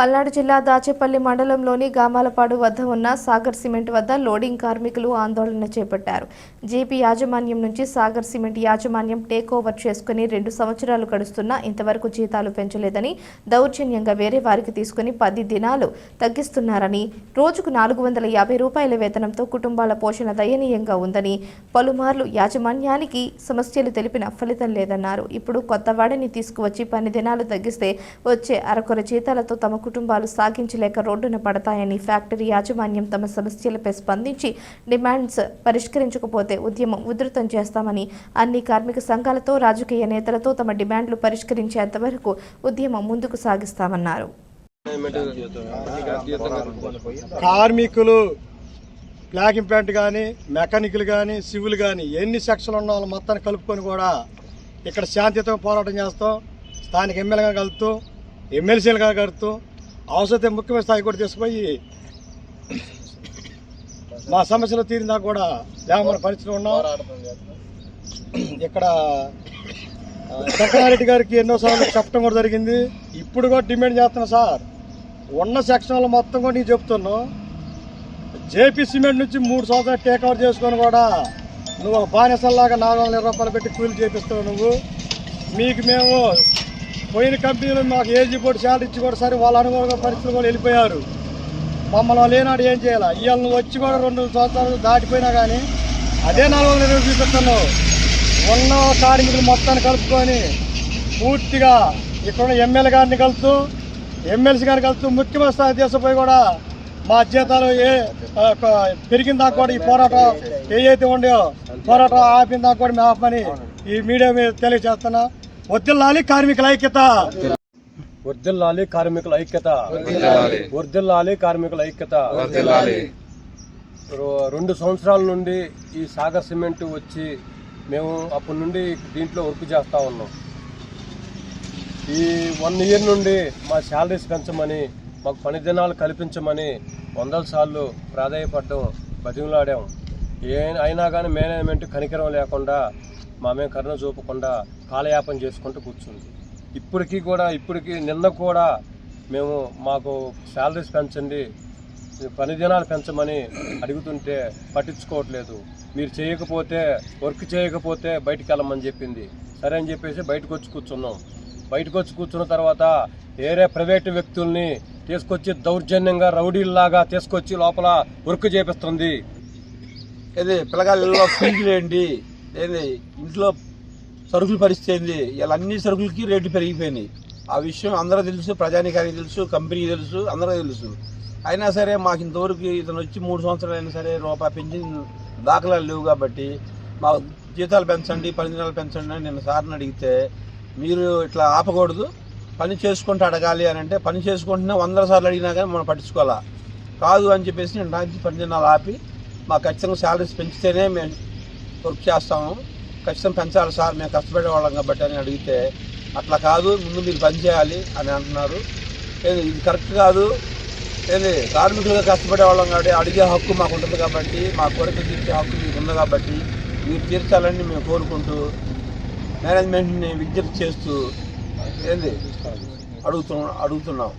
పల్నాడు జిల్లా దాచేపల్లి మండలంలోని గామాలపాడు వద్ద ఉన్న సాగర్ సిమెంట్ వద్ద లోడింగ్ కార్మికులు ఆందోళన చేపట్టారు. జేపీ యాజమాన్యం నుంచి సాగర్ సిమెంట్ యాజమాన్యం టేక్ ఓవర్ చేసుకుని రెండు సంవత్సరాలు గడుస్తున్నా ఇంతవరకు జీతాలు పెంచలేదని దౌర్జన్యంగా వేరే వారికి తీసుకుని పది దినాలు తగ్గిస్తున్నారని రోజుకు నాలుగు వందల యాభై రూపాయల వేతనంతో కుటుంబాల పోషణ దయనీయంగా ఉందని పలుమార్లు యాజమాన్యానికి సమస్యలు తెలిపిన ఫలితం లేదన్నారు. ఇప్పుడు కొత్త వాడిని తీసుకువచ్చి పని దినాలు తగ్గిస్తే వచ్చే అరకొర జీతాలతో తమకు కుటుంబాలు సాగించలేక రోడ్డున పడతాయని ఫ్యాక్టరీ యాజమాన్యం తమ సమస్యలపై స్పందించి డిమాండ్స్ పరిష్కరించకపోతే ఉద్యమం ఉధృతం చేస్తామని అన్ని కార్మిక సంఘాలతో రాజకీయ నేతలతో తమ డిమాండ్లు పరిష్కరించేంత వరకు ఉద్యమం ముందుకు సాగిస్తామన్నారు. కార్మికులు బ్లాక్ ఇంపాంట్ కానీ మెకానికల్ కానీ సివిల్ కానీ ఎన్ని సెక్షన్లు ఉన్న వాళ్ళు మొత్తాన్ని కలుపుకొని కూడా ఇక్కడ శాంతియుతంగా పోరాటం చేస్తాం. స్థానిక ఎమ్మెల్యేగా కలుపుతూ ఎమ్మెల్సీలుగా కలుపుతూ అవసరమైతే ముఖ్యమైన స్థాయి కూడా తీసుకుపోయి మా సమస్యలు తీరినా కూడా లేమన పరిస్థితులు ఉన్నాం. ఇక్కడ ఆ, గారికి ఎన్నోసార్లు చెప్పడం కూడా జరిగింది. ఇప్పుడు కూడా డిమాండ్ చేస్తున్నా సార్. ఉన్న సెక్షన్లు మొత్తం కూడా నేను చెప్తున్నావు జేపీ సిమెంట్ నుంచి మూడు సంవత్సరాలు టేక్ ఓవర్ చేసుకొని కూడా నువ్వు ఒక బానిసల్లాగా నాలుగు వందల రూపాయలు పెట్టి కూలి చేపిస్తావు నువ్వు. మీకు మేము పోయిన కంపెనీలు మాకు ఏజీ బోర్డు శాలరీ ఇచ్చి కూడా సరే వాళ్ళ అనుకూలంగా పరిస్థితులు కూడా వెళ్ళిపోయారు. మమ్మల్ని లేనాడు ఏం చేయాలి? ఇవాళ వచ్చి కూడా రెండు సంవత్సరాలు దాటిపోయినా కానీ అదే నాలుగు వందల ఇరవై చూపిస్తున్నావు ఉన్న కార్మికులు మొత్తాన్ని కలుపుకొని పూర్తిగా ఇక్కడ ఎమ్మెల్యే గారిని కలుపుతూ ఎమ్మెల్సీ గారిని కలుపుతూ ముఖ్యమైన స్థాయి తీసుకుపోయి కూడా మా జీతాలు ఏ ఒక పెరిగిన దాకా కూడా ఈ పోరాటం ఏ అయితే ఉండేవో పోరాటం ఆపిన దాకా కూడా మేము ఆపమని ఈ మీడియా మీద తెలియజేస్తున్నా. వద్దిల్లాలి కార్మికుల ఐక్యత. వర్ధిల్లాలి కార్మికుల ఐక్యత. వర్ధిల్లాలి కార్మికుల ఐక్యత. రో- రెండు సంవత్సరాల నుండి ఈ సాగర్ సిమెంట్ వచ్చి మేము అప్పటి నుండి దీంట్లో వర్క్ చేస్తూ ఉన్నాం. ఈ వన్ ఇయర్ నుండి మా శాలరీస్ పెంచమని మాకు పని దినాలు కల్పించమని వందల సార్లు ప్రాధాయపడడం బతిమలాడాం. ఏ అయినా కానీ మేనేజ్మెంట్ కనికరం లేకుండా మా మేము కరుణ చూపకుండా కాలయాపన చేసుకుంటూ కూర్చుంది. ఇప్పటికీ కూడా ఇప్పటికీ నిన్న కూడా మేము మాకు శాలరీస్ పెంచండి పని దినాలు పెంచమని అడుగుతుంటే పట్టించుకోవట్లేదు. మీరు చేయకపోతే వర్క్ చేయకపోతే బయటికి వెళ్ళమని చెప్పింది. సరే అని చెప్పేసి బయటకు వచ్చి కూర్చున్నాం. బయటకు వచ్చి కూర్చున్న తర్వాత వేరే ప్రైవేటు వ్యక్తుల్ని తీసుకొచ్చి దౌర్జన్యంగా రౌడీల్లాగా తీసుకొచ్చి లోపల వర్క్ చేపిస్తుంది. ఇది పిల్లగాళ్ళలో ఫీజులు వేయండి ఏంది ఇంట్లో సరుకుల పరిస్థితి ఏంది? ఇలా అన్ని సరుకులకి రేట్లు పెరిగిపోయినాయి. ఆ విషయం అందరూ తెలుసు ప్రజానికానికి తెలుసు కంపెనీ తెలుసు అందరూ తెలుసు. అయినా సరే మాకు ఇంతవరకు ఇతను వచ్చి మూడు సంవత్సరాలు అయినా సరే రూపాయి పెంచిన దాఖలాలు లేవు కాబట్టి మా జీతాలు పెంచండి పని దినాలు పెంచండి అని నేను సార్ని అడిగితే మీరు ఇట్లా ఆపకూడదు పని చేసుకుంటూ అడగాలి అని అంటే పని చేసుకుంటున్నా వందల సార్లు అడిగినా కానీ మనం పట్టించుకోవాలా? కాదు అని చెప్పేసి నేను నాకు పని దినాలు ఆపి మాకు ఖచ్చితంగా శాలరీస్ పెంచితేనే మేము వర్క్ చేస్తాము. ఖచ్చితంగా పెంచాలి సార్ మేము కష్టపడే వాళ్ళం కాబట్టి అని అడిగితే అట్లా కాదు ముందు మీరు పని చేయాలి అని అంటున్నారు. ఏది ఇది కరెక్ట్ కాదు? ఏది కార్మికులుగా కష్టపడే వాళ్ళం కాబట్టి అడిగే హక్కు మాకు ఉంటుంది కాబట్టి మా కోరిక తీర్చే హక్కు మీకు ఉంది కాబట్టి మీరు తీర్చాలని మేము కోరుకుంటూ మేనేజ్మెంట్ని విజ్ఞప్తి చేస్తూ ఏంది అడుగుతు అడుగుతున్నాం.